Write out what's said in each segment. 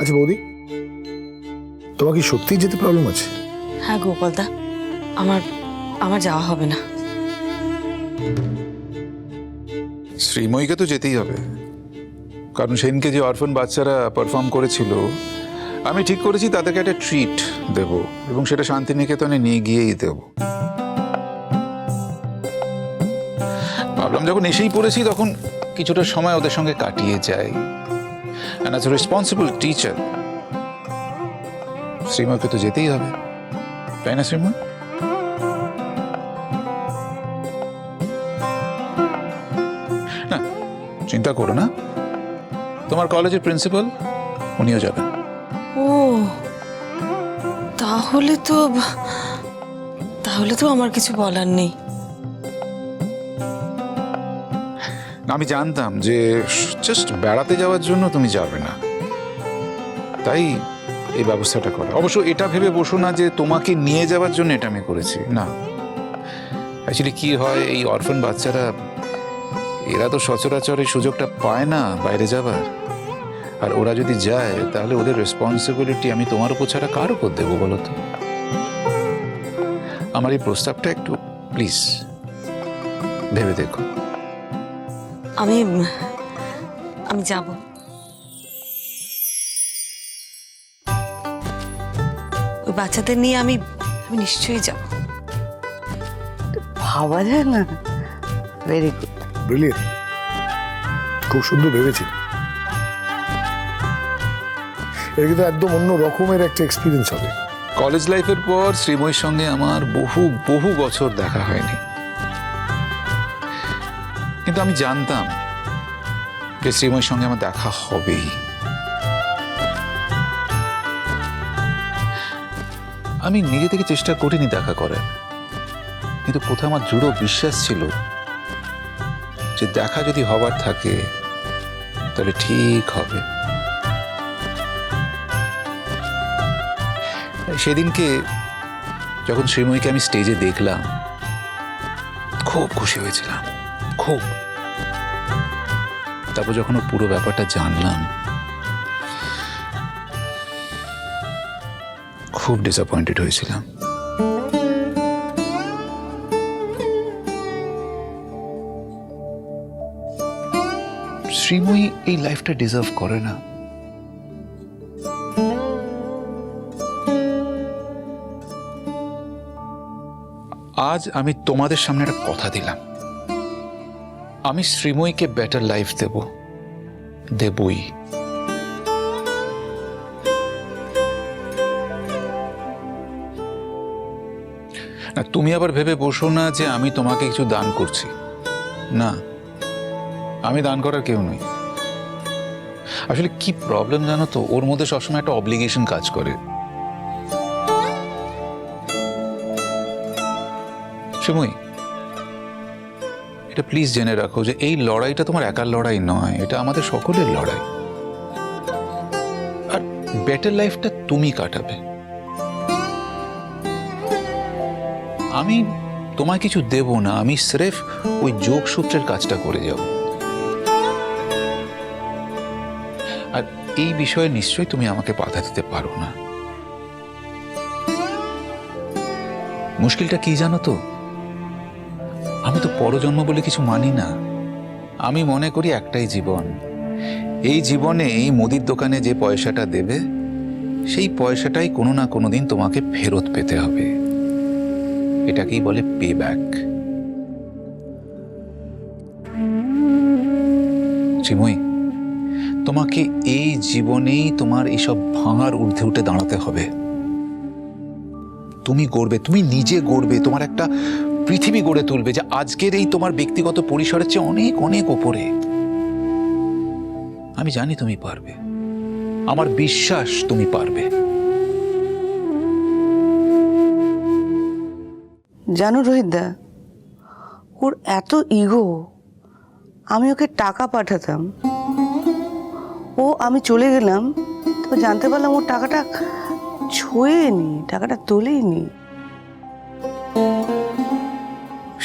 আচ্ছা বৌদি তোমার কি সত্যিই যেতে প্রবলেম আছে? হ্যাঁ গোপালদা আমার আমার যাওয়া হবে না। শ্রীময়ীকে তো যেতেই হবে। কারণ সেদিনকে যে অরফান বাচ্চারা পারফর্ম করেছিল আমি ঠিক করেছি তাদেরকে একটা ট্রিট দেব এবং সেটা শান্তিনিকেতনে নিয়ে গিয়েই দেব। ভাবলাম যখন এসেই পড়েছি তখন কিছুটা সময় ওদের সঙ্গে কাটিয়ে যাই। অ্যান্ড অ্যাজ রেসপন্সিবল টিচার শ্রীময়কে তো যেতেই হবে, তাই না শ্রীময় না, চিন্তা করো না। তোমার কলেজের প্রিন্সিপাল, উনিও যাবেন। ও, তাহলে তো তাহলে তো আমার কিছু বলার নেই। আমি জানতাম যে জাস্ট বেড়াতে যাওয়ার জন্য তুমি যাবে না। তাই এই ব্যবস্থাটা করা। অবশ্য এটা ভেবে বসো না যে তোমাকে নিয়ে যাওয়ার জন্য এটা আমি করেছি। না। অ্যাকচুয়ালি কি হয়, এই অরফান বাচ্চারা, এরা তো সচরাচর এই সুযোগটা পায় না বাইরে যাবার। আর ওরা যদি যায়, তাহলে ওদের রেসপন্সিবিলিটি আমি তোমার উপর ছাড়া কার উপর দেবো বলো তো? আমার এই প্রস্তাবটা একটু প্লিজ ভেবে দেখো। আমি আমি যাব। ওই বাচ্চাদের নিয়ে আমি আমি নিশ্চয়ই যাব। ভাবা যায় না। ভেরি গুড ব্রিলিয়েন্ট খুব সুন্দর ভেবেছি। এটা কিন্তু একদম অন্য রকমের একটা এক্সপিরিয়েন্স হবে। কলেজ লাইফের পর শ্রীময়ের সঙ্গে আমার বহু বহু বছর দেখা হয়নি। কিন্তু আমি জানতাম যে শ্রীময়ীর সঙ্গে আমার দেখা হবেই। আমি নিজে থেকে চেষ্টা করিনি দেখা করার। কিন্তু কোথাও আমার দৃঢ় বিশ্বাস ছিল যে দেখা যদি হবার থাকে, তাহলে ঠিক হবে। সেদিনকে যখন শ্রীময়ীকে আমি স্টেজে দেখলাম, খুব খুশি হয়েছিলাম। খুব। তারপর যখন ওর পুরো ব্যাপারটা জানলাম, খুব ডিসঅ্যাপয়েন্টেড হয়েছিলাম। শ্রীময়ী এই লাইফটা ডিজার্ভ করে না। আজ আমি তোমাদের সামনে একটা কথা দিলাম। আমি শ্রীময়ীকে বেটার লাইফ দেব। দেবই। না, তুমি আবার ভেবে বসো না যে আমি তোমাকে কিছু দান করছি। না, আমি দান করার কেউ নই। আসলে কি প্রবলেম জানো তো? ওর মধ্যে সবসময় একটা অব্লিগেশন কাজ করে। শ্রীময়ী এটা প্লিজ জেনে রাখো যে এই লড়াইটা তোমার একার লড়াই নয়, এটা আমাদের সকলের লড়াই। আর বেটার লাইফটা তুমি কাটাবে। আমি তোমায় কিছু দেব না, আমি স্রেফ ওই যোগসূত্রের কাজটা করে যাব। আর এই বিষয়ে নিশ্চয়ই তুমি আমাকে বাধা দিতে পারো না। মুশকিলটা কি জানো তো? আমি তো পরজন্ম বলে কিছু মানি না। আমি মনে করি একটাই জীবন। এই জীবনে এই মুদির দোকানে যে পয়সাটা দেবে, সেই পয়সাটাই কোনো না কোনো দিন তোমাকে ফেরত পেতে হবে। এটাকেই বলে পে ব্যাক চিমই তোমাকে এই জীবনেই তোমার এইসব ভাঙার ঊর্ধ্বে উঠে দাঁড়াতে হবে। তুমি গড়বে, তুমি নিজে গড়বে, তোমার একটা পৃথিবী গড়ে তুলবে যে আজকের এই তোমার ব্যক্তিগত পরিসরের চেয়ে অনেক অনেক ওপরে। আমি জানি তুমি পারবে। আমার বিশ্বাস তুমি পারবে। জানো রোহিতদা, ওর এত ইগো, আমি ওকে টাকা পাঠাতাম। ও, আমি চলে গেলাম, তো জানতে পারলাম ওর টাকাটা ছোঁয়েনি, টাকাটা তোলেই তোলেইনি।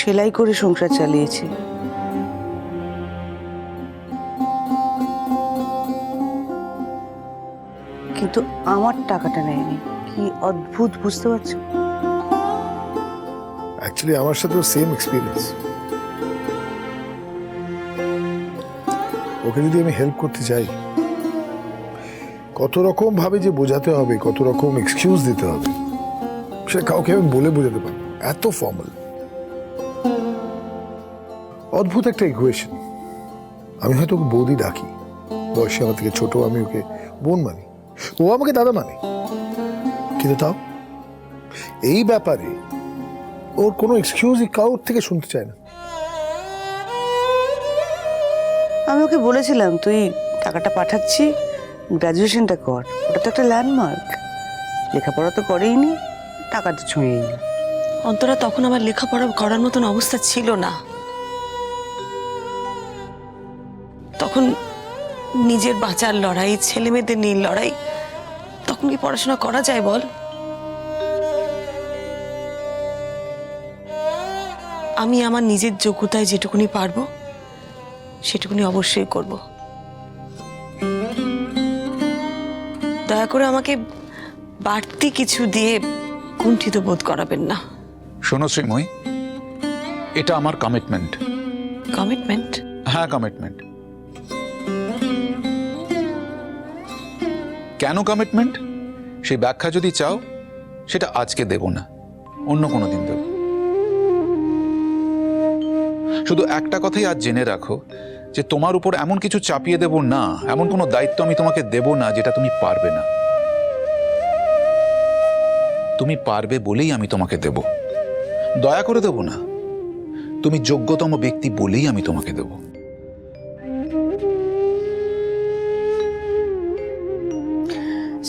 সেলাই করে সংসার চালিয়েছে। কিন্তু আমার টাকাটা নেয়নি। কি অদ্ভুত, বুঝতে পারছ? অ্যাকচুয়ালি আমার সাথেও সেম এক্সপিরিয়েন্স ওকে যদি আমি হেল্প করতে চাই, কত রকম ভাবে যে বোঝাতে হবে, কত রকম এক্সকিউজ দিতে হবে সেটা কাউকে আমি বলে বোঝাতে পারব এত ফর্মাল অদ্ভুত একটা ইকুয়েশন আমি হয়তো ওকে বৌদি ডাকি। বয়সে আমার থেকে ছোট আমি ওকে বোন মানি। ও আমাকে দাদা মানে। কিন্তু তাও এই ব্যাপারে ওর কোনো এক্সকিউজই কারোর থেকে শুনতে চায় না। আমি ওকে বলেছিলাম তুই টাকাটা পাঠাচ্ছি গ্র্যাজুয়েশনটা কর। ওটা তো একটা ল্যান্ডমার্ক লেখাপড়া তো করেই নি টাকা তো ছুঁয়েই নি। অন্তরা তখন আমার লেখাপড়া করার মতন অবস্থা ছিল না। তখন নিজের বাঁচার লড়াই ছেলে মেয়েদের নিয়ে লড়াই তখন কি পড়াশোনা করা যায় বল? আমি আমার নিজের যোগ্যতায় যেটুকুনি পারব সেটুকুনি অবশ্যই করব। দয়া করে আমাকে বাড়তি কিছু দিয়ে কুণ্ঠিত বোধ করাবেন না। শোনো শ্রীময়ী এটা আমার কমিটমেন্ট কমিটমেন্ট হ্যাঁ কমিটমেন্ট কেন কমিটমেন্ট সেই ব্যাখ্যা যদি চাও, সেটা আজকে দেব না, অন্য কোনো দিন দেব। শুধু একটা কথাই আজ জেনে রাখো, যে তোমার উপর এমন কিছু চাপিয়ে দেব না, এমন কোনো দায়িত্ব আমি তোমাকে দেব না, যেটা তুমি পারবে না। তুমি পারবে বলেই আমি তোমাকে দেব। দয়া করে দেব না। তুমি যোগ্যতম ব্যক্তি বলেই আমি তোমাকে দেব।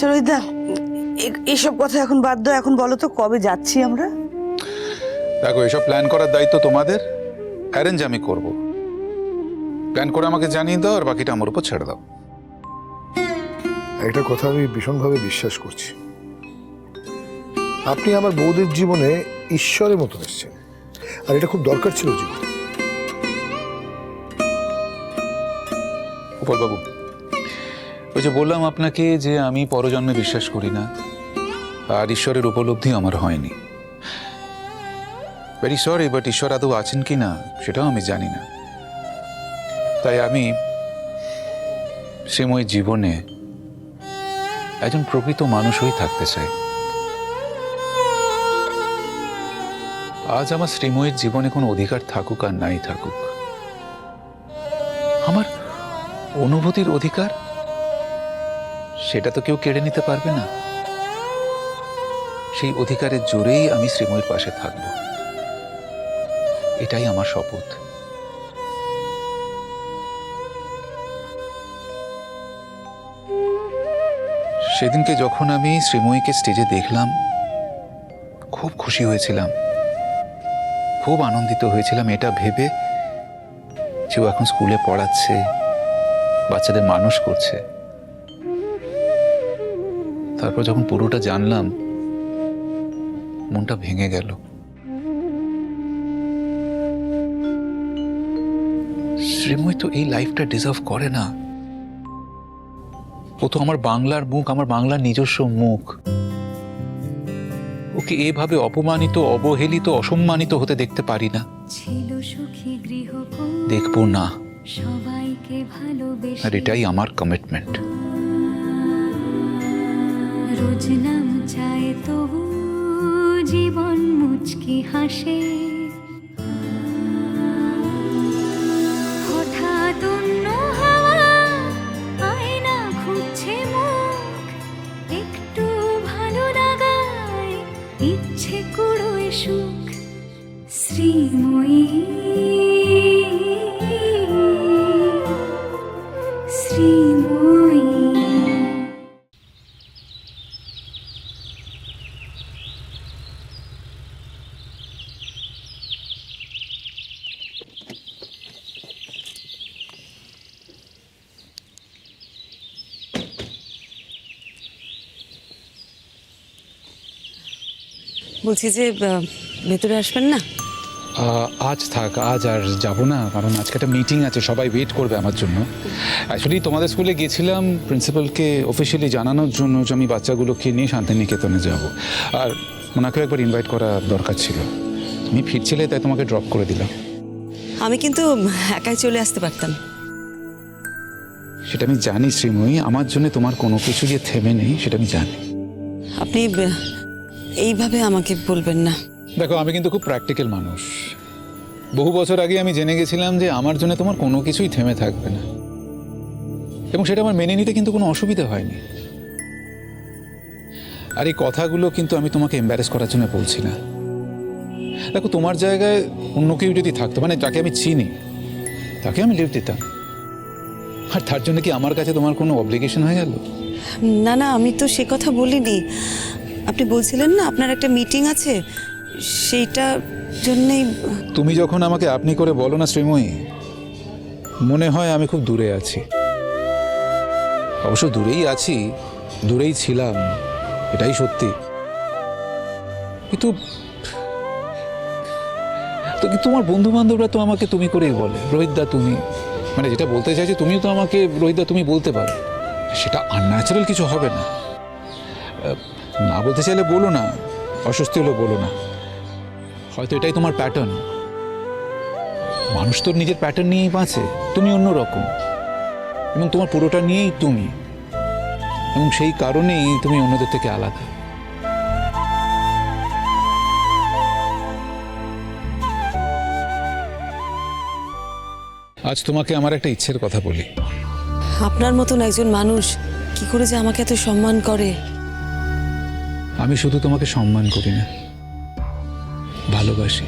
সরোজদা এসব কথা এখন বাদ দাও। এখন বলো তো কবে যাচ্ছি আমরা? দেখো এসব প্ল্যান করার দায়িত্ব তোমাদের। অ্যারেঞ্জ আমি করব। প্ল্যান করে আমাকে জানিয়ে দাও আর বাকিটা আমার উপর ছেড়ে দাও। একটা কথা আমি ভীষণভাবে বিশ্বাস করছি। আপনি আমার বৌদের জীবনে ঈশ্বরের মতো এসেছেন। আর এটা খুব দরকার ছিল জীবনে। বাবু ওই যে বললাম আপনাকে যে আমি পরজন্মে বিশ্বাস করি না, আর ঈশ্বরের উপলব্ধি আমার হয়নি। ভেরি সরি বাট ঈশ্বর আদৌ আছেন কি না, সেটাও আমি জানি না। তাই আমি শ্রীময় জীবনে একজন প্রকৃত মানুষ হয়ে থাকতে চাই। আজ আমার শ্রীময়ের জীবনে কোনো অধিকার থাকুক আর নাই থাকুক, আমার অনুভূতির অধিকার সেটা তো কেউ কেড়ে নিতে পারবে না। সেই অধিকারের জোরেই আমি শ্রীময়ের পাশে থাকব। এটাই আমার শপথ। সেদিনকে যখন আমি শ্রীময়ীকে স্টেজে দেখলাম, খুব খুশি হয়েছিলাম। খুব আনন্দিত হয়েছিলাম এটা ভেবে যে ও এখন স্কুলে পড়াচ্ছে, বাচ্চাদের মানুষ করছে। তারপর যখন পুরোটা জানলাম মনটা ভেঙে গেল। শ্রীময় তো এই লাইফটা ডিজার্ভ করে না। ও তো আমার বাংলার মুখ আমার বাংলার নিজস্ব মুখ। ওকে এভাবে অপমানিত অবহেলিত অসম্মানিত হতে দেখতে পারি না। দেখব না। আর এটাই আমার কমিটমেন্ট নাম চায় তবু জীবন মুচকি হাসে। বলছি যে ভেতরে আসবেন না? আজ থাক আজ আর যাব না কারণ আজকে একটা মিটিং আছে সবাই ওয়েট করবে আমার জন্য। অ্যাকচুয়ালি তোমাদের স্কুলে গেছিলাম প্রিন্সিপালকে অফিসিয়ালি জানানোর জন্য যে আমি বাচ্চাগুলোকে নিয়ে শান্তিনিকেতনে যাব। আর ওনাকেও একবার ইনভাইট করা দরকার ছিল। তুমি ফিরছিলে তাই তোমাকে ড্রপ করে দিলাম। আমি কিন্তু একাই চলে আসতে পারতাম। সেটা আমি জানি শ্রীময়ী। আমার জন্য তোমার কোনো কিছু যে থেমে নেই সেটা আমি জানি। আপনি এইভাবে আমাকে বলবেন না। দেখো আমি কিন্তু খুব প্র্যাকটিক্যাল মানুষ। বহু বছর আগে আমি জেনে গেছিলাম যে আমার জন্য তোমার কোনো কিছুই থেমে থাকবে না। এবং সেটা আমার মেনে নিতে কিন্তু কোনো অসুবিধা হয়নি। আর এই কথাগুলো কিন্তু আমি তোমাকে এম্বারেস করার জন্য বলছি না। দেখো তোমার জায়গায় অন্য কেউ যদি থাকতো মানে যাকে আমি চিনি তাকে আমি লিভ দিতাম। আর তার জন্য কি আমার কাছে তোমার কোনো অব্লিগেশন হয়ে গেল? না না আমি তো সে কথা বলিনি। আপনি বলছিলেন না, আপনার একটা মিটিং আছে, সেইটা জন্যেই, তুমি যখন আমাকে আপনি করে বলো না শ্রীময়ী, মনে হয় আমি খুব দূরে আছি। অবশ্য দূরেই আছি, দূরেই ছিলাম, এটাই সত্যি। কিন্তু, তো তোমার বন্ধু বান্ধবরা তো আমাকে তুমি করেই বলে? রোহিতদা তুমি। মানে যেটা বলতে চাইছি, তুমিও তো আমাকে, রোহিতদা তুমি বলতে পারো। সেটা আনন্যাচারাল কিছু হবে না। না বলতে চাইলে বলো না, অস্বস্তি হলে বলো না। হয়তো এটাই তোমার প্যাটার্ন মানুষ তোর নিজের প্যাটার্ন নিয়েই বাঁচে, তুমি অন্য রকম। এবং তোমার পুরোটা নিয়েই তুমি। এবং সেই কারণেই তুমি অন্যদের থেকে আলাদা। আজ তোমাকে আমার একটা ইচ্ছের কথা বলি। আপনার মতন একজন মানুষ কি করে যে আমাকে এত সম্মান করে? আমি শুধু তোমাকে সম্মান করি না ভালোবাসি।